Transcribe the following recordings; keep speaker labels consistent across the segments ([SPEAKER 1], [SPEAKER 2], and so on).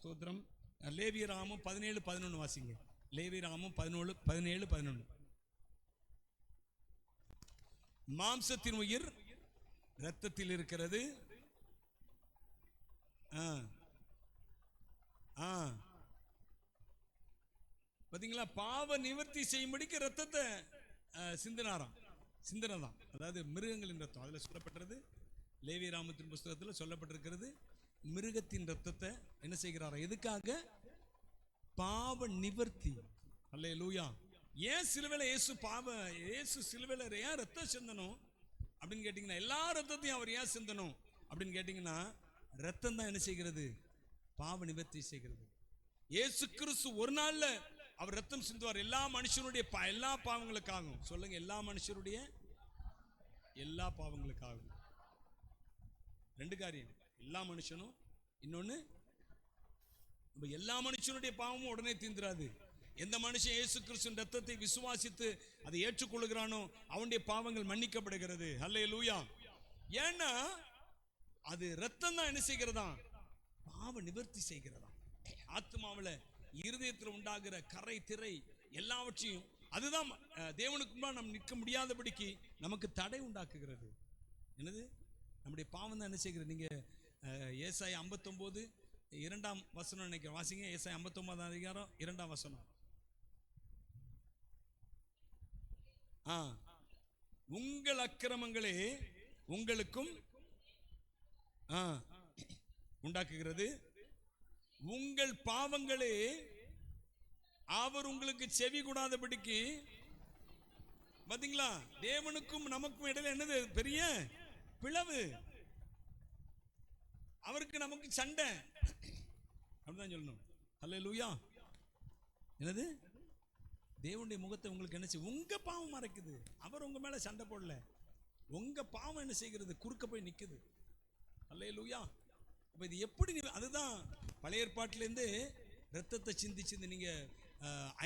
[SPEAKER 1] ஸ்தோத்திரம். லேவியராமும் பதினேழு பதினொன்று வாசிங்க. லேவியராமும் பதினோழு பதினேழு பதினொன்று மாம்சத்தின் உயிர் இரத்தத்தில் இருக்கிறது. ஆ. ஆ. பாத்தீங்களா? பாவ நிவர்த்தி செய்யும்படிக்கு ரத்தத்தை சிந்தனாராம். சிந்தனை சிந்தனதான். அதாவது மிருகங்களின் ரத்தம் அதுல சொல்லப்பட்டது லேவி ராமத்தின் புஸ்தகத்தில் சொல்லப்பட்டிருக்கிறது மிருகத்தின் ரத்தத்தை என்ன செய்கிறாரா? எதுக்காக? பாவ நிவர்த்தி. அல்லே லூயா ஏன் சிலுவையில் இயேசு பாவ இயேசு சிலுவையில் ஏன் ரத்தம் சிந்தணும்? அப்படின்னு கேட்டிங்கன்னா எல்லா ரத்தத்தையும் அவர் ஏன் சிந்தணும்? அப்படின்னு கேட்டிங்கன்னா ரத்தம் தான் என்ன செய்கிறது? பாவ நிவர்த்தி செய்கிறது. ஏசு கிறிஸ்து ஒரு நாள்ல அவர் ரத்தம் சிந்துவார். எல்லா மனுஷனுடைய பா- எல்லா பாவங்களுக்காகும் சொல்லுங்க எல்லா மனுஷருடைய எல்லா பாவங்களுக்காகும் ரெண்டு காரியம். எல்லா மனுஷனும் இன்னொன்னு நம்ம எல்லா மனுஷனுடைய பாவமும் உடனே தீந்துராது. எந்த மனுஷன் இயேசு கிறிஸ்துவின் ரத்தத்தை விசுவாசித்து அதை ஏற்றுக்கொள்கிறானோ அவனுடைய பாவங்கள் மன்னிக்கப்படுகிறது. அல்லே லூயா ஏன்னா அது ரத்தம் தான் என்ன செய்கிறதா பாவ நிவர்த்தி செய்கிறதா ஆத்மாவில் இருதயத்தில் உண்டாகிற கரை திரை எல்லாவற்றையும் அதுதான் தேவனுக்கு நம்ம நிற்க முடியாதபடிக்கு நமக்கு தடை உண்டாக்குகிறது. என்னது? நம்முடைய பாவம் தான் என்ன செய்கிறது? நீங்க ஏசாய் ஐம்பத்தொம்போது இரண்டாம் வசனம் நினைக்கிறேன். வாசிங்க ஏசாய் ஐம்பத்தொன்பதாம் அதிகாரம் இரண்டாம் வசனம். ஆ உங்கள் அக்கிரமங்களே உங்களுக்கும் ஆ உண்டாக்குகிறது. உங்கள் பாவங்களே அவர் உங்களுக்கு செவி கூடாதபடிக்கு பாத்தீங்களா? தேவனுக்கும் நமக்கும் இடையில என்னது? பெரிய பிளவு. அவருக்கு நமக்கு சண்டை. அப்படிதான் சொல்லணும். அல்ல லூயா என்னது? தேவனுடைய முகத்தை உங்களுக்கு என்ன உங்கள் உங்க பாவம் மறைக்குது. அவர் உங்க மேல சண்டை போடல. உங்க பாவம் என்ன செய்கிறது? குறுக்க போய் நிக்குது. அல்ல லூயா அப்ப இது எப்படி அதுதான் பழைய ஏற்பாட்டிலேருந்து ரத்தத்தை சிந்தி சிந்தி நீங்க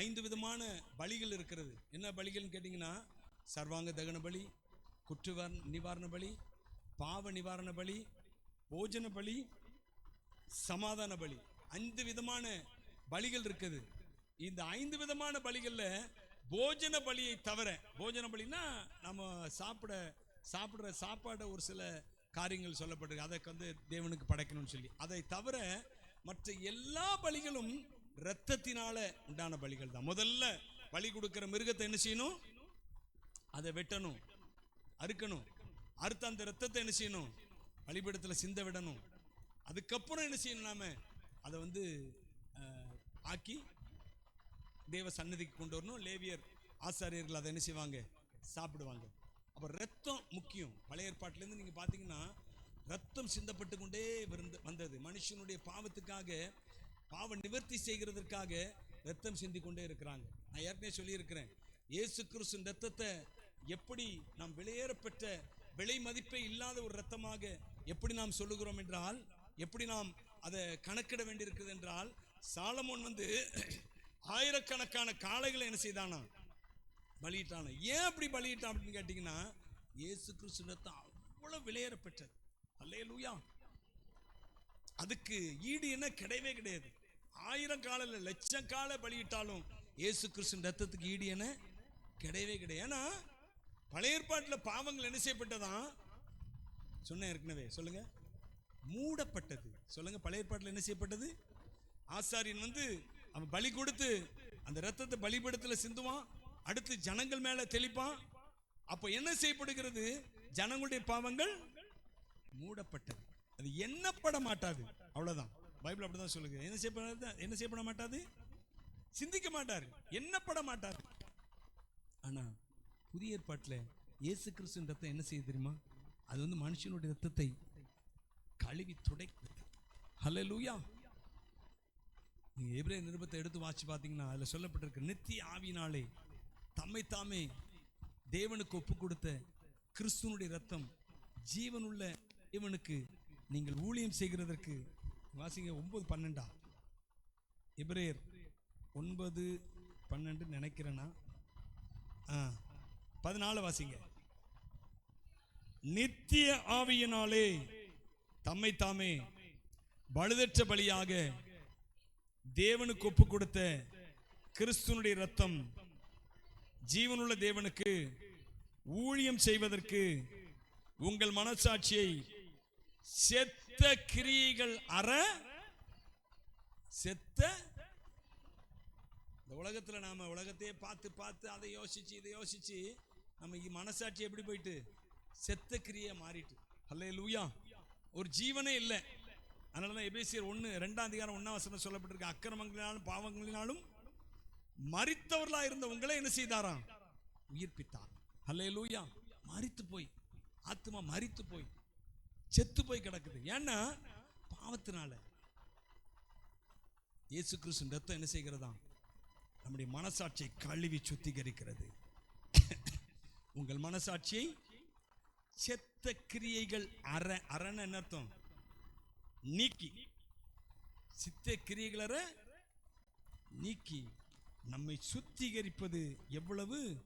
[SPEAKER 1] ஐந்து விதமான பலிகள் இருக்கிறது. என்ன பலிகள்னு கேட்டிங்கன்னா சர்வாங்க தகன பலி குற்றுவார் நிவாரண பலி பாவ நிவாரண பலி போஜன பலி சமாதான பலி ஐந்து விதமான பலிகள் இருக்குது. இந்த ஐந்து விதமான பலிகளில் போஜன பலியை தவிர போஜன பலினா நம்ம சாப்பிட சாப்பிட்ற சாப்பாடை ஒரு சில காரியங்கள் சொல்லப்பட்டிருக்கு. அதை வந்து தேவனுக்கு படைக்கணும்னு சொல்லி. அதை தவிர மற்ற எல்லா பலிகளும் இரத்தத்தினால உண்டான பலிகள் தான். முதல்ல பலி கொடுக்குற மிருகத்தை என்ன செய்யணும்? அதை வெட்டணும் அறுக்கணும். அறுத்த அந்த ரத்தத்தை என்ன செய்யணும்? பலிபீடத்தில் சிந்த விடணும். அதுக்கப்புறம் என்ன செய்யணும் நாம? அதை வந்து ஆக்கி தேவ சன்னதிக்கு கொண்டு வரணும். லேவியர் ஆசாரியர்கள் அதை என்ன செய்வாங்க? சாப்பிடுவாங்க. அப்போ ரத்தம் முக்கியம். பழைய ஏற்பாட்டிலேருந்து நீங்கள் பார்த்தீங்கன்னா ரத்தம் சிந்தப்பட்டு கொண்டே விருந்து வந்தது. மனுஷனுடைய பாவத்துக்காக பாவ நிவர்த்தி செய்கிறதற்காக ரத்தம் சிந்தி கொண்டே இருக்கிறாங்க. நான் ஏற்கனவே சொல்லியிருக்கிறேன். இயேசு கிறிஸ்து ரத்தத்தை எப்படி நாம் விலையேற விலை மதிப்பே இல்லாத ஒரு ரத்தமாக எப்படி நாம் சொல்லுகிறோம் என்றால் எப்படி நாம் அதை கணக்கிட வேண்டியிருக்குது என்றால் சாலமோன் வந்து ஆயிரக்கணக்கான காளைகளை என்ன செய்தானா? பலியிட்டான. ஏன் அப்படி பலியிட்டான் அப்படின்னு கேட்டிங்கன்னா இயேசு கிறிஸ்து ரத்தம் அவ்வளவு விலையேற அல்லே லூயா அதுக்கு ஈடு என்ன? கிடையவே கிடையாது. ஆயிரம் காலையில் லட்சம் காலை பலியிட்டாலும் இயேசு கிறிஸ்து ரத்தத்துக்கு ஈடு என கிடையவே கிடையாது. ஏன்னா பழைய ஏற்பாட்டில் பாவங்கள் என்ன செய்யப்பட்டதான் சொன்னேன் ஏற்கனவே சொல்லுங்க. மூடப்பட்டது. சொல்லுங்க பழைய ஏற்பாட்டில் என்ன செய்யப்பட்டது? ஆசாரியன் வந்து அவன் பலி கொடுத்து அந்த ரத்தத்தை பலிபீடத்தில் சிந்துவான். அடுத்து ஜனங்கள் மேல தெளிப்பான். அப்போ என்ன செய்யப்படுகிறது? ஜனங்களுடைய பாவங்கள் மூடப்பட்டது. அது எண்ணப்பட மாட்டாது. அவ்வளவுதான். பைபிள் அப்படிதான் சொல்லுங்க என்ன செய்யப்பட என்ன செய்யப்பட மாட்டாது? சிந்திக்க மாட்டார். எண்ணப்பட மாட்டார். ஆனா புதிய ஏற்பாட்டில் இயேசு கிறிஸ்துன்றத்தை ரத்தம் என்ன செய்ய தெரியுமா? அது வந்து மனுஷனுடைய ரத்தத்தை கழுவி ஹலோ லூயா நீங்கள் எபிரேய நிருபத்தை எடுத்து வாசி பார்த்தீங்கன்னா அதில் சொல்லப்பட்டிருக்கு நித்திய ஆவினாலே தம்மை தாமே தேவனுக்கு ஒப்பு கொடுத்த கிறிஸ்துவனுடைய ரத்தம் ஜீவனுள்ள தேவனுக்கு நீங்கள் ஊழியம் செய்கிறதற்கு வாசிங்க ஒன்பது பன்னெண்டா? எபிரேயர் ஒன்பது பன்னெண்டு நினைக்கிறேன்னா ஆ பதினாலு வாசிங்க. நித்திய ஆவியினாலே தம்மை தாமே பழுதற்ற பலியாக தேவனுக்கு ஒப்பு கொடுத்த கிறிஸ்துனுடைய ரத்தம் ஜீவனுள்ள தேவனுக்கு ஊழியம் செய்வதற்கு உங்கள் மனசாட்சியை செத்த கிரியைகள் அற செத்த இந்த உலகத்துல நாம உலகத்தையே பார்த்து பார்த்து அதை யோசிச்சு இதை யோசிச்சு நம்ம மனசாட்சி எப்படி போயிட்டு? செத்த கிரியை மாறிட்டு. அல்லே லூயா ஒரு ஜீவனே இல்லை. அதனால தான் எபேசியர் ஒன்று ரெண்டாம் அதிகாரம் ஒன்றாம் வசனம் சொல்லப்பட்டிருக்கு அக்கிரமங்களினாலும் பாவங்களினாலும் மறித்தவர்களா இருந்த உங்களை என்ன செய்தாராம்? உயிர்ப்பித்தார். அல்லே லூயா மறித்து போய் ஆத்மா மறித்து போய் செத்து போய் கிடக்குது. ஏன்னா பாவத்தினால இயேசு கிறிஸ்து ரத்தம் என்ன செய்கிறதா நம்முடைய மனசாட்சியை கழுவி சுத்திகரிக்கிறது. உங்கள் மனசாட்சியை செத்த கிரியைகள் அற அறன்னு என்ன அர்த்தம்? நீக்கி. சித்த கிரியைகளற நீக்கி. நம்மை சுத்திகரிப்பது எவ்வளவு?